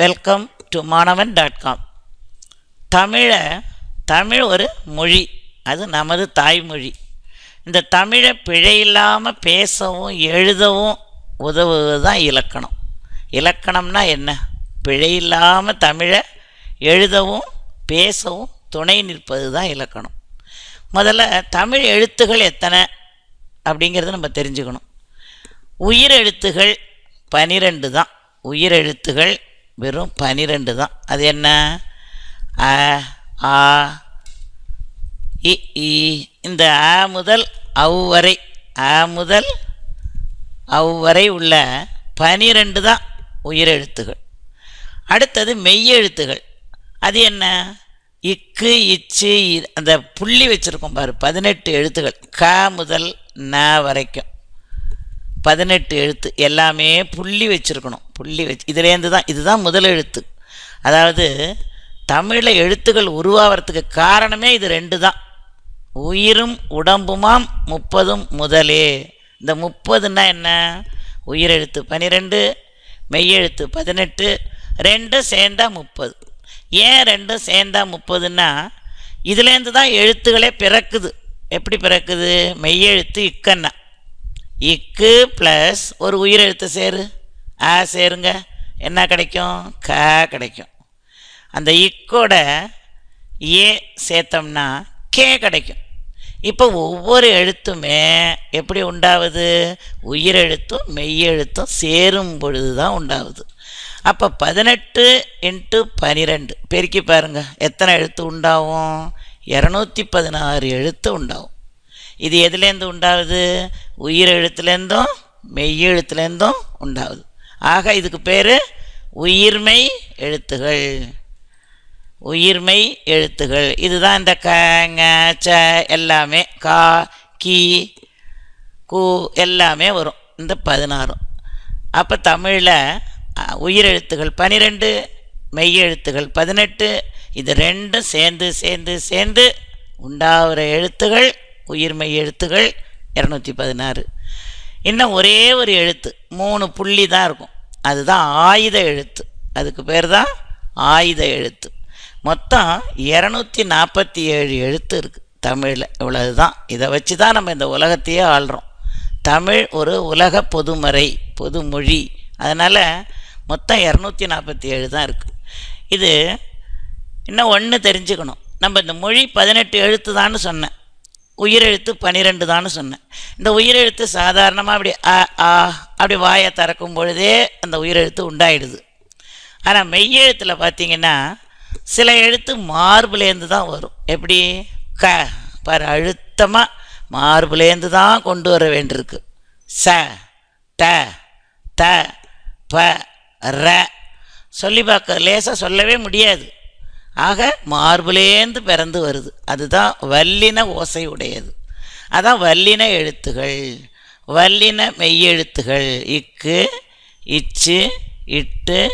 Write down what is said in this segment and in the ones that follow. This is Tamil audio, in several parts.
Welcome to Maanavan dot com தமிழை தமிழ் ஒரு மொழி. அது நமது தாய்மொழி. இந்த தமிழை பிழையில்லாமல் பேசவும் எழுதவும் உதவுவது தான் இலக்கணம். இலக்கணம்னா என்ன? பிழையில்லாமல் தமிழை எழுதவும் பேசவும் துணை நிற்பது தான் இலக்கணம். முதல்ல தமிழ் எழுத்துகள் எத்தனை? அப்படிங்கிறத நம்ம தெரிஞ்சுக்கணும். உயிர் எழுத்துகள் பனிரெண்டு தான் உயிர் எழுத்துகள் வெறும் பனிரெண்டு தான். அது என்ன? அ ஆ இ இந்த அ முதல் அவ் வரை அ முதல் அவ் வரை உள்ள பனிரெண்டு தான் உயிரெழுத்துகள். அடுத்தது மெய்யெழுத்துகள். அது என்ன? இக்கு இச்சு அந்த புள்ளி வச்சுருக்கோம் பாரு பதினெட்டு எழுத்துகள் க முதல் ந வரைக்கும். பதினெட்டு எழுத்து எல்லாமே புள்ளி வச்சுருக்கணும். புள்ளி வச்சு இதுலேருந்து தான் இதுதான் முதல் எழுத்து. அதாவது தமிழில் எழுத்துக்கள் உருவாகிறதுக்கு காரணமே இது ரெண்டு தான் உயிரும் உடம்புமாம் முப்பதும் முதலே. இந்த முப்பதுன்னா என்ன? உயிரெழுத்து பன்னிரெண்டு மெய்யெழுத்து பதினெட்டு ரெண்டும் சேர்ந்தா முப்பது. ஏன் ரெண்டும் சேர்ந்தா முப்பதுன்னா இதுலேருந்து தான் எழுத்துக்களே பிறக்குது. எப்படி பிறக்குது? மெய்யெழுத்து இக்கன்னா இக்கு ப்ளஸ் ஒரு உயிரெழுத்து சேரு. ஆ சேருங்க. என்ன கிடைக்கும்? க கிடைக்கும். அந்த இக்கோட ஏ சேர்த்தோம்னா கே கிடைக்கும். இப்போ ஒவ்வொரு எழுத்துமே எப்படி உண்டாகுது உயிரெழுத்தும் மெய்யெழுத்தும் சேரும் பொழுது தான் உண்டாகுது. அப்போ பதினெட்டு இன்ட்டு பனிரெண்டு. பெருக்கி பாருங்கள் எத்தனை எழுத்து உண்டாகும்? இரநூத்தி பதினாறு எழுத்து உண்டாகும். இது எதுலேருந்து உண்டாகுது? உயிரெழுத்துலேருந்தும் மெய்யெழுத்துலேருந்தும் உண்டாகுது. ஆக இதுக்கு பேர் உயிர்மை எழுத்துகள். உயிர்மெய் எழுத்துகள். இதுதான் இந்த க ங, ச எல்லாமே. கா கி கு எல்லாமே வரும். இந்த பதினாறும். அப்போ தமிழில் உயிரெழுத்துகள் பனிரெண்டு மெய்யெழுத்துகள் பதினெட்டு. இது ரெண்டும் சேர்ந்து சேர்ந்து சேர்ந்து உண்டாகிற எழுத்துகள் உயிர்மெய் எழுத்துகள். இரநூத்தி பதினாறு. இன்னும் ஒரே ஒரு எழுத்து மூணு புள்ளி தான் இருக்கும். அதுதான் ஆயுத எழுத்து. அதுக்கு பேர் தான் ஆயுத எழுத்து. மொத்தம் இரநூத்தி நாற்பத்தி ஏழு எழுத்து இருக்குது தமிழில். இவ்வளவு தான் இதை வச்சு தான் நம்ம இந்த உலகத்தையே ஆள்றோம். தமிழ் ஒரு உலக பொதுமறை பொதுமொழி. அதனால் மொத்தம் இரநூத்தி நாற்பத்தி ஏழு தான் இருக்குது இது இன்னும் ஒன்று தெரிஞ்சுக்கணும். நம்ம இந்த மொழி பதினெட்டு எழுத்து தான்னு சொன்னேன். உயிரெழுத்து பன்னிரெண்டு தான் சொன்னேன். இந்த உயிரெழுத்து சாதாரணமாக அப்படி ஆ ஆ அப்படி வாயை திறக்கும் பொழுதே அந்த உயிரெழுத்து உண்டாயிடுது. ஆனால் மெய்யெழுத்தில் பார்த்தீங்கன்னா சில எழுத்து மார்புலேருந்து தான் வரும். எப்படி? க பாரு அழுத்தமாக மார்புலேருந்து தான் கொண்டு வர வேண்டியிருக்கு. ச ட த ப ர. சொல்லி பார்க்க லேசாக சொல்லவே முடியாது. ஆக மார்பிலேந்து பிறந்து வருது. அதுதான் வல்லின ஓசை உடையது அதான் வல்லின எழுத்துகள். வல்லின மெய்யெழுத்துகள். இக்கு இச்சு இட்டு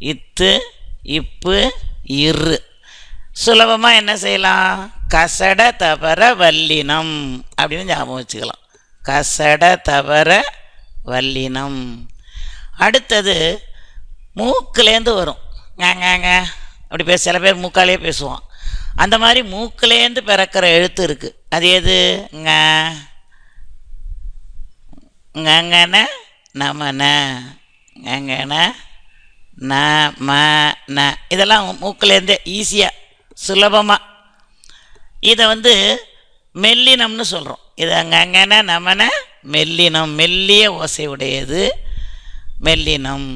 இத்து இப்பு இரு. சுலபமாக என்ன செய்யலாம்? கசட தவற வல்லினம் அப்படின்னு ஞாபகம் வச்சுக்கலாம். கசட தவற வல்லினம். அடுத்தது மூக்குலேருந்து வரும். ஏங்க அப்படி பேச சில பேர் மூக்காலே பேசுவான் அந்த மாதிரி மூக்குலேருந்து பிறக்கிற எழுத்து இருக்குது அது எது? ங்கன நமன ங்கன ந ம ந. இதெல்லாம் மூக்குலேருந்தே ஈஸியாக சுலபமாக இதை வந்து மெல்லினம்னு சொல்கிறோம் இது அங்கங்கன நமன மெல்லினம் மெல்லிய ஓசை உடையது. மெல்லினம்.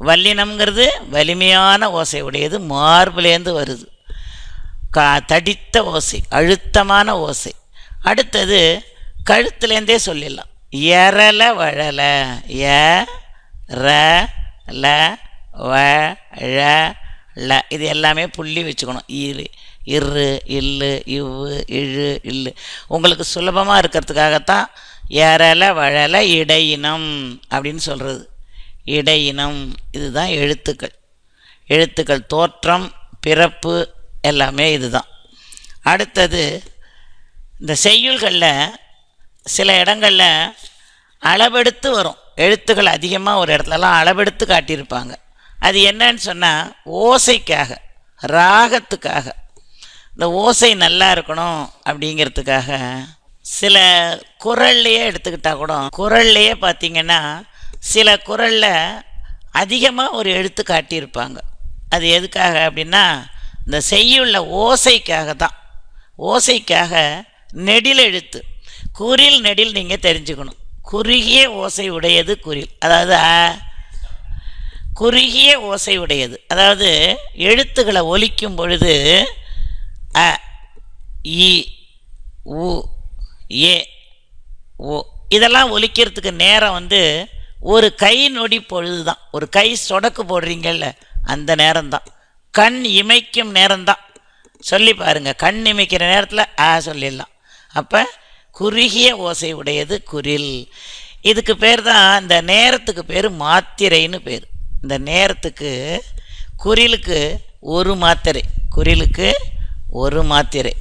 வல்லினம்ங்கிறது வலிமையான ஓசை உடையது மார்புலேருந்து வருது. கா தடித்த ஓசை அழுத்தமான ஓசை. அடுத்தது கழுத்துலேருந்தே சொல்லிடலாம். எரல வழல எ ர ல வ ழ ல இது எல்லாமே புள்ளி வச்சுக்கணும். இரு இரு இல்லு இவ்வு இழு இல்லு. உங்களுக்கு சுலபமாக இருக்கிறதுக்காகத்தான் எரல வழல இடையினம் அப்படின்னு சொல்கிறது இடையினம். இதுதான் எழுத்துக்கள். எழுத்துக்கள் தோற்றம் பிறப்பு எல்லாமே இதுதான். அடுத்தது இந்த செய்யுள்களில் சில இடங்களில் அளவெடுத்து வரும். எழுத்துக்கள் அதிகமாக ஒரு இடத்துலலாம் அளவெடுத்து காட்டியிருப்பாங்க. அது என்னன்னு சொன்னால் ஓசைக்காக ராகத்துக்காக. இந்த ஓசை நல்லா இருக்கணும் அப்படிங்கிறதுக்காக சில குரல்லையே எடுத்துக்கிட்டால் கூட குரல்லையே பார்த்தீங்கன்னா சில குரலில் அதிகமாக ஒரு எழுத்து காட்டியிருப்பாங்க. அது எதுக்காக அப்படின்னா இந்த செய்யுள்ள ஓசைக்காக தான். ஓசைக்காக நெடில் எழுத்து. குறில் நெடில் நீங்கள் தெரிஞ்சுக்கணும். குறுகிய ஓசை உடையது குறில். அதாவது அ, குறுகிய ஓசை உடையது. அதாவது எழுத்துக்களை ஒலிக்கும் பொழுது அ இ உ ஏ ஓ இதெல்லாம் ஒலிக்கிறதுக்கு நேரம் வந்து ஒரு கை நொடி பொழுது தான் ஒரு கை சொடக்கு போடுறீங்கல்ல அந்த நேரம்தான். கண் இமைக்கும் நேரம்தான். சொல்லி பாருங்கள் கண் இமைக்கிற நேரத்தில் ஆ சொல்லிடலாம். அப்போ குறுகிய ஓசை உடையது குரில். இதுக்கு பேர் தான் இந்த நேரத்துக்கு பேர் மாத்திரைன்னு பேர். இந்த நேரத்துக்கு குரிலுக்கு ஒரு மாத்திரை. குரிலுக்கு ஒரு மாத்திரை.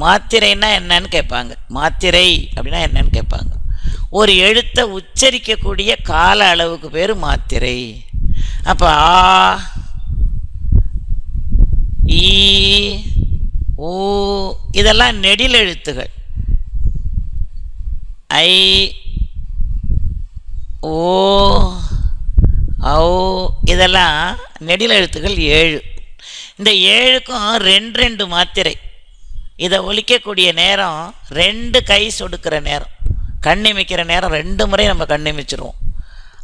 மாத்திரைன்னா என்னன்னு கேட்பாங்க. மாத்திரை அப்படின்னா என்னன்னு கேட்பாங்க. ஒரு எழுத்தை உச்சரிக்கக்கூடிய கால அளவுக்கு பேர் மாத்திரை. அப்போ ஆ ஈ ஊ இதெல்லாம் நெடில் எழுத்துகள். ஐ ஓ ஔ இதெல்லாம் நெடில் எழுத்துக்கள் ஏழு. இந்த ஏழுக்கும் ரெண்டு ரெண்டு மாத்திரை. இதை ஒழிக்கக்கூடிய நேரம் ரெண்டு கை சொடுக்கிற நேரம். கண்ணிமிக்கிற நேரம் ரெண்டு முறை நம்ம கண்ணிமிச்சிருவோம்.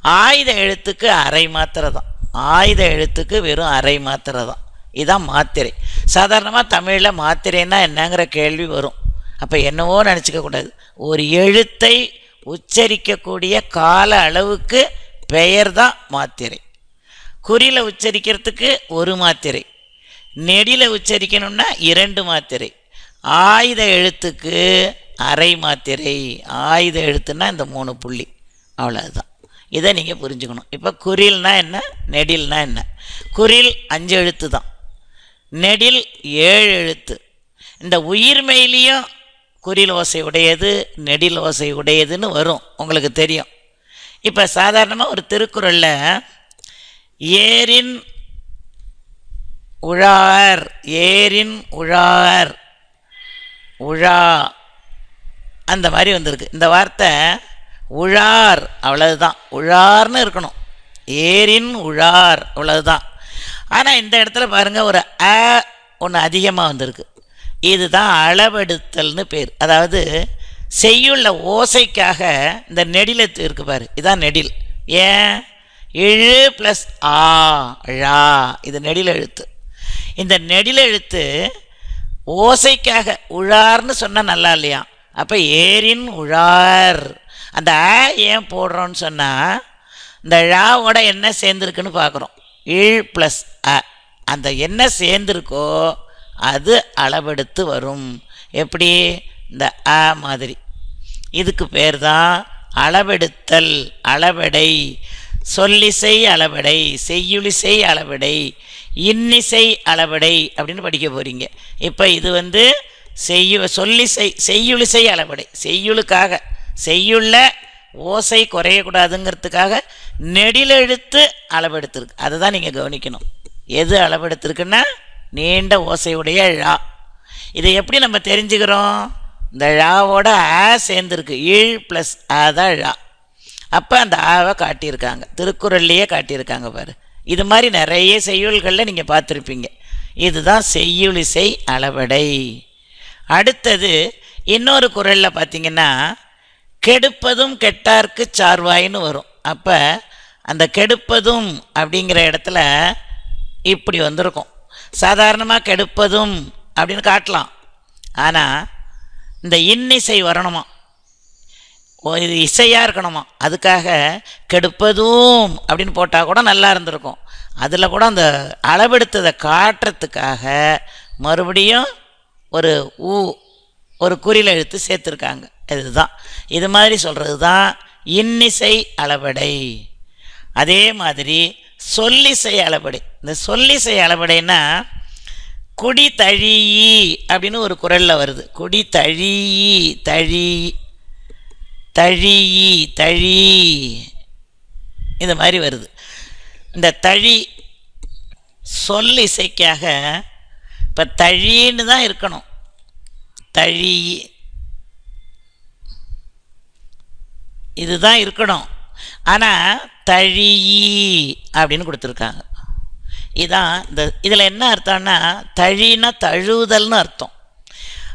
ஆயுத எழுத்துக்கு அரை மாத்திரை தான் ஆயுத எழுத்துக்கு வெறும் அரை மாத்திரை தான் இதுதான் மாத்திரை. சாதாரணமாக தமிழில் மாத்திரைன்னா என்னங்கிற கேள்வி வரும். அப்போ என்னவோ நினச்சிக்க கூடாது. ஒரு எழுத்தை உச்சரிக்கக்கூடிய கால அளவுக்கு பெயர் தான் மாத்திரை. குறியில் உச்சரிக்கிறதுக்கு ஒரு மாத்திரை. நெடியில் உச்சரிக்கணும்னா இரண்டு மாத்திரை. ஆயுத எழுத்துக்கு அரை மாத்திரை ஆயுத எழுத்துன்னா இந்த மூணு புள்ளி. அவ்வளோதான் இதை நீங்கள் புரிஞ்சுக்கணும். இப்போ குறில்னா என்ன? நெடில்னா என்ன? குறில் அஞ்சு எழுத்து தான். நெடில் ஏழு எழுத்து. இந்த உயிர்மெயிலையும் குறில் ஓசை உடையது நெடில் ஓசை உடையதுன்னு வரும். உங்களுக்கு தெரியும். இப்போ சாதாரணமாக ஒரு திருக்குறளில் ஏரின் உழார் ஏரின் உழார் உழா அந்த மாதிரி வந்திருக்கு. இந்த வார்த்தை உழார் அவ்வளவுதான். உழார்னு இருக்கணும். ஏரின் உழார் அவ்வளவுதான். ஆனால் இந்த இடத்துல பாருங்கள் ஒரு அ ஒன்று அதிகமாக வந்திருக்கு. இதுதான் அளவெடுத்தல்னு பேர். அதாவது செய்யுள்ள ஓசைக்காக இந்த நெடில இருக்கு பாரு. இதான் நெடில். ஏன்? இழு ப்ளஸ் ஆ ழா. இது நெடில் எழுத்து. இந்த நெடில் எழுத்து ஓசைக்காக உழார்னு சொன்னால் நல்லா இல்லையா? அப்போ ஏரின் உழார். அந்த ஆ ஏன் போடுறோன்னு சொன்னால் இந்த ழாவோட என்ன சேர்ந்துருக்குன்னு பார்க்குறோம் இழ் ப்ளஸ் அ. அந்த என்ன சேர்ந்துருக்கோ அது அளவெடுத்து வரும். எப்படி? இந்த அ மாதிரி. இதுக்கு பேர் தான் அளவெடுத்தல் அளவெடை. சொல்லிசை அளவெடை செய்யுளிசை அளவெடை இன்னிசை அளவெடை அப்படின்னு படிக்க போகிறீங்க இப்போ இது வந்து செய்யு செய் செய்யுளிசை அளவடை செய்யுளுக்காக. செய்யுள்ள ஓசை குறையக்கூடாதுங்கிறதுக்காக நெடிலெழுத்து அளவெடுத்திருக்கு. அதை தான் நீங்கள் கவனிக்கணும். எது அளவெடுத்திருக்குன்னா நீண்ட ஓசையுடைய ழா. இதை எப்படி நம்ம தெரிஞ்சுக்கிறோம்? இந்த ழாவோட ஆ சேர்ந்துருக்கு. ஈழ் ப்ளஸ் ஆ தான் ழா. அப்போ அந்த ஆவை காட்டியிருக்காங்க. திருக்குறள்லேயே காட்டியிருக்காங்க பாரு. இது மாதிரி நிறைய செய்யுள்களில் நீங்கள் பார்த்துருப்பீங்க. இதுதான் செய்யுளிசை அளவடை. அடுத்தது இன்னொரு குறளில் பார்த்தீங்கன்னா கெடுப்பதும் கெட்டார்க்கு சார்வாயின்னு வரும். அப்போ அந்த கெடுப்பதும் அப்படிங்கிற இடத்துல இப்படி வந்திருக்கும். சாதாரணமாக கெடுப்பதும் அப்படின்னு காட்டலாம். ஆனால் இந்த இன்னிசை வரணுமா? ஓ இது இசையாக இருக்கணுமா? அதுக்காக கெடுப்பதும் அப்படின்னு போட்டால் கூட நல்லா இருந்திருக்கும். அதில் கூட அந்த அளவெடுத்ததை காட்டுறதுக்காக மறுபடியும் ஒரு ஊ ஒரு குறில் எழுத்து சேர்த்துருக்காங்க. இதுதான். இது மாதிரி சொல்கிறது தான் இன்னிசை அளவடை அதே மாதிரி சொல்லிசை அளவடை இந்த சொல்லிசை அளவடைன்னா குடி தழியி அப்படின்னு ஒரு குரலில் வருது. குடி தழியி தழி தழியி தழி. இந்த மாதிரி வருது. இந்த தழி சொல் இசைக்காக இப்போ தழின்னு தான் இருக்கணும். தழி. இதுதான் இருக்கணும். ஆனால் தழி அப்படின்னு கொடுத்துருக்காங்க. இதான் இந்த இதில் என்ன அர்த்தம்னா தழினா தழுவுதல்னு அர்த்தம்.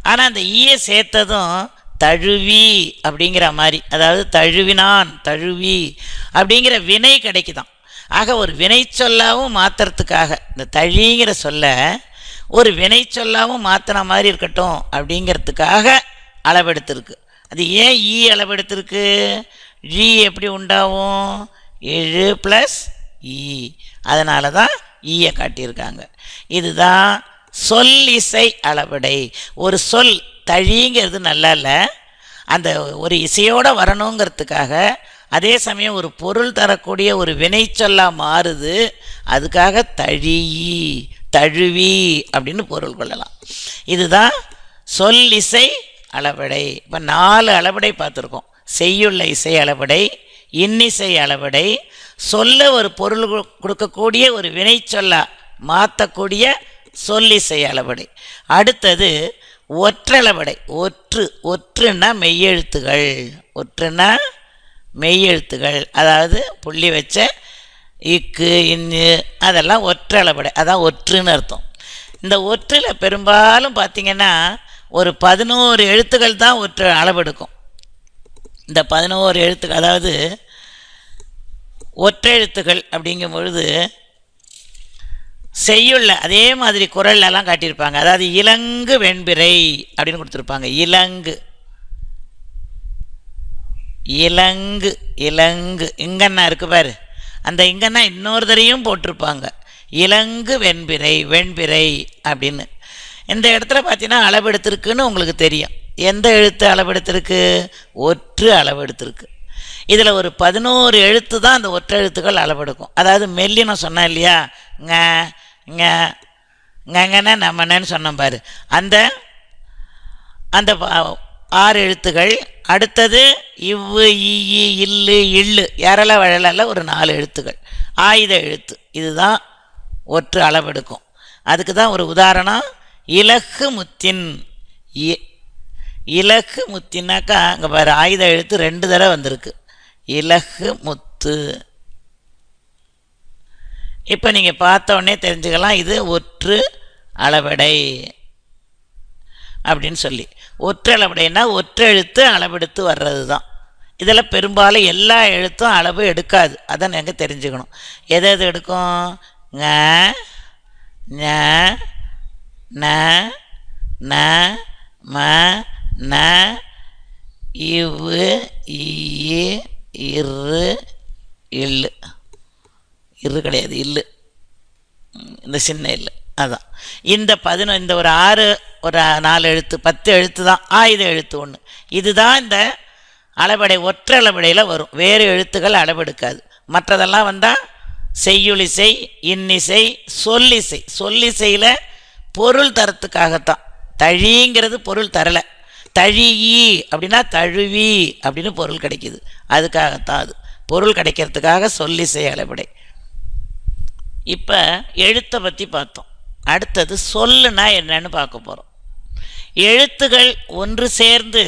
ஆனால் அந்த ஈயை சேர்த்ததும் தழுவி அப்படிங்கிற மாதிரி அதாவது தழுவினான் தழுவி அப்படிங்கிற வினை கிடைக்குதான். ஆக ஒரு வினை சொல்லாவும் மாற்றுறதுக்காக இந்த தழிங்கிற சொல்ல ஒரு வினை சொல்லாவும் மாற்றின மாதிரி இருக்கட்டும் அப்படிங்கிறதுக்காக அளவெடுத்திருக்கு. அது ஏன் ஈ அளவெடுத்திருக்கு? ஈ எப்படி உண்டாகும் ஏழு ப்ளஸ் ஈ e. அதனால தான் ஈயை e காட்டியிருக்காங்க. இதுதான் சொல் இசை அளவடை. ஒரு சொல் தழிங்கிறது நல்லா இல்லை அந்த ஒரு இசையோடு வரணுங்கிறதுக்காக அதே சமயம் ஒரு பொருள் தரக்கூடிய ஒரு வினைச்சொல்லாக மாறுது. அதுக்காக தழி தழுவி அப்படின்னு பொருள் கொள்ளலாம். இதுதான் சொல் இசை அளவடை. இப்போ நாலு அளவடை பார்த்துருக்கோம். செய்யுள்ள இசை அளவடை இன்னிசை அளவடை. சொல்ல ஒரு பொருள் கொடுக்கக்கூடிய ஒரு வினைச்சொல்லா மாற்றக்கூடிய சொல்லிசை அளவடை. அடுத்தது ஒற்றளவடை. ஒற்று ஒற்றுன்னா மெய்யெழுத்துகள். ஒற்றுன்னா மெய்யெழுத்துகள். அதாவது புள்ளி வச்ச இக்கு இன்னு அதெல்லாம் ஒற்றளவடை அதான் ஒற்றுன்னு அர்த்தம். இந்த ஒற்றில் பெரும்பாலும் பார்த்திங்கன்னா ஒரு பதினோரு எழுத்துக்கள் தான் ஒற்று அளவெடுக்கும். இந்த பதினோரு எழுத்துக்கள் அதாவது ஒற்றெழுத்துக்கள் அப்படிங்கும் பொழுது செய்யுள்ள அதே மாதிரி குரல்லலாம் காட்டியிருப்பாங்க. அதாவது இலங்கு வெண்பிறை அப்படின்னு கொடுத்துருப்பாங்க. இலங்கு. இலங்கு இலங்கு. இங்கன்னா இருக்கு பாரு. அந்த இங்கன்னா இன்னொரு தரையும் போட்டிருப்பாங்க. இலங்கு வெண்பிறை வெண்பிறை அப்படின்னு. இந்த இடத்துல பார்த்தீங்கன்னா அளவெடுத்திருக்குன்னு உங்களுக்கு தெரியும். எந்த எழுத்து அளவெடுத்திருக்கு? ஒற்று அளவெடுத்திருக்கு. இதில் ஒரு பதினோரு எழுத்து தான் அந்த ஒற்றை எழுத்துக்கள் அளவெடுக்கும். அதாவது மெல்லினம் சொன்னேன் இல்லையா? ங ங்க ngங்கன நம்மனன்னு சொன்னோம் பாரு. அந்த அந்த ஆறு எழுத்துகள் அடுத்தது இவ்வு ஈ இல்லு இல்லு. யாரெல வழல ஒரு நாலு எழுத்துக்கள். ஆயுத எழுத்து. இதுதான் ஒற்று அளவெடுக்கும். அதுக்கு தான் ஒரு உதாரணம். இலகு முத்தின் இ- இலகு முத்தினாக்கா அங்கே பாரு ஆயுத எழுத்து ரெண்டு தடவை வந்திருக்கு. இலகு முத்து. இப்போ நீங்கள் பார்த்த உடனே தெரிஞ்சுக்கலாம் இது ஒற்று அளவடை அப்படின்னு சொல்லி. ஒற்று அப்படின்னா ஒற்றெழுத்து அளவெடுத்து வர்றது தான் இதில் பெரும்பாலும் எல்லா எழுத்தும் அளவு எடுக்காது. அதை நீங்கள் தெரிஞ்சுக்கணும். எது எது எடுக்கும்? ங ஞ ந ந ம ந இவு இ இரு இல்லு இரு கிடையாது இல்லு இந்த சின்ன இல்லு அதான். இந்த பதினொ இந்த ஒரு ஆறு ஒரு நாலு எழுத்து பத்து எழுத்து தான். ஆயுத எழுத்து ஒன்று இதுதான் இந்த அளவடை ஒற்றை அளவடையில் வரும். வேறு எழுத்துக்கள் அளவெடுக்காது. மற்றதெல்லாம் வந்தால் செய்யுளிசை இன்னிசை சொல்லிசை. சொல்லிசையில் பொருள் தரத்துக்காகத்தான். தழிங்கிறது பொருள் தரலை. தழியி அப்படின்னா தழுவி அப்படின்னு பொருள் கிடைக்கிது. அதுக்காகத்தான் அது. பொருள் கிடைக்கிறதுக்காக சொல்லிசை அளபடை. இப்போ எழுத்தை பற்றி பார்த்தோம். அடுத்தது சொல்லுனா என்னன்னு பார்க்க போகிறோம் எழுத்துகள் ஒன்று சேர்ந்து